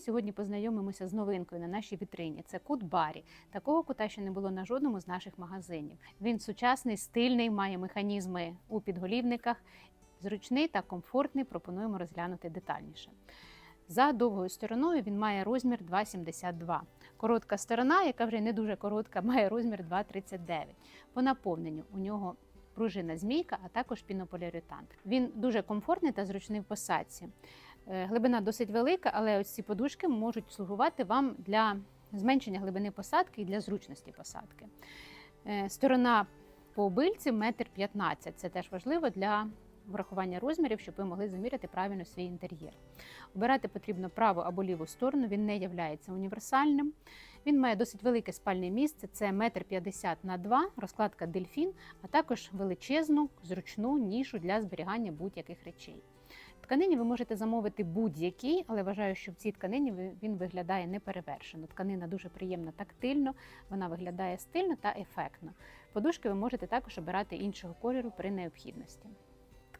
Сьогодні познайомимося з новинкою на нашій вітрині. Це кут Барі. Такого кута ще не було на жодному з наших магазинів. Він сучасний, стильний, має механізми у підголівниках. Зручний та комфортний. Пропонуємо розглянути детальніше. За довгою стороною він має розмір 2,72. Коротка сторона, яка вже не дуже коротка, має розмір 2,39. По наповненню у нього пружина змійка, а також пінополіуретан. Він дуже комфортний та зручний в посадці. Е, Глибина досить велика, але ось ці подушки можуть слугувати вам для зменшення глибини посадки і для зручності посадки. Е, Сторона по обильці 1,15 м. Це теж важливо для врахування розмірів, щоб ви могли заміряти правильно свій інтер'єр. Обирати потрібно праву або ліву сторону, він не є універсальним. Він має досить велике спальне місце, це 1,50 м на 2 розкладка дельфін, а також величезну зручну нішу для зберігання будь-яких речей. Тканині ви можете замовити будь-який, але вважаю, що в цій тканині він виглядає неперевершено. Тканина дуже приємна тактильно, вона виглядає стильно та ефектно. Подушки ви можете також обирати іншого кольору при необхідності.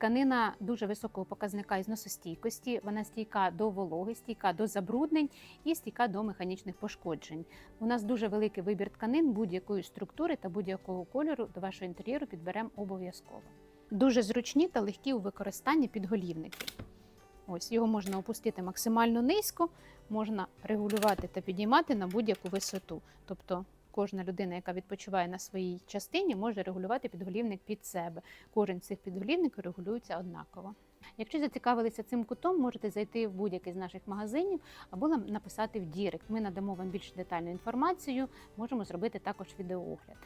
Тканина дуже високого показника ізносостійкості, вона стійка до вологи, стійка до забруднень і стійка до механічних пошкоджень. У нас дуже великий вибір тканин будь-якої структури та будь-якого кольору до вашого інтер'єру підберемо обов'язково. Дуже зручні та легкі у використанні підголівники. Ось його можна опустити максимально низько, можна регулювати та підіймати на будь-яку висоту. Тобто кожна людина, яка відпочиває на своїй частині, може регулювати підголівник під себе. Кожен з цих підголівників регулюється однаково. Якщо зацікавилися цим кутом, можете зайти в будь-який з наших магазинів або нам написати в Дірект. Ми надамо вам більш детальну інформацію, можемо зробити також відеоогляд.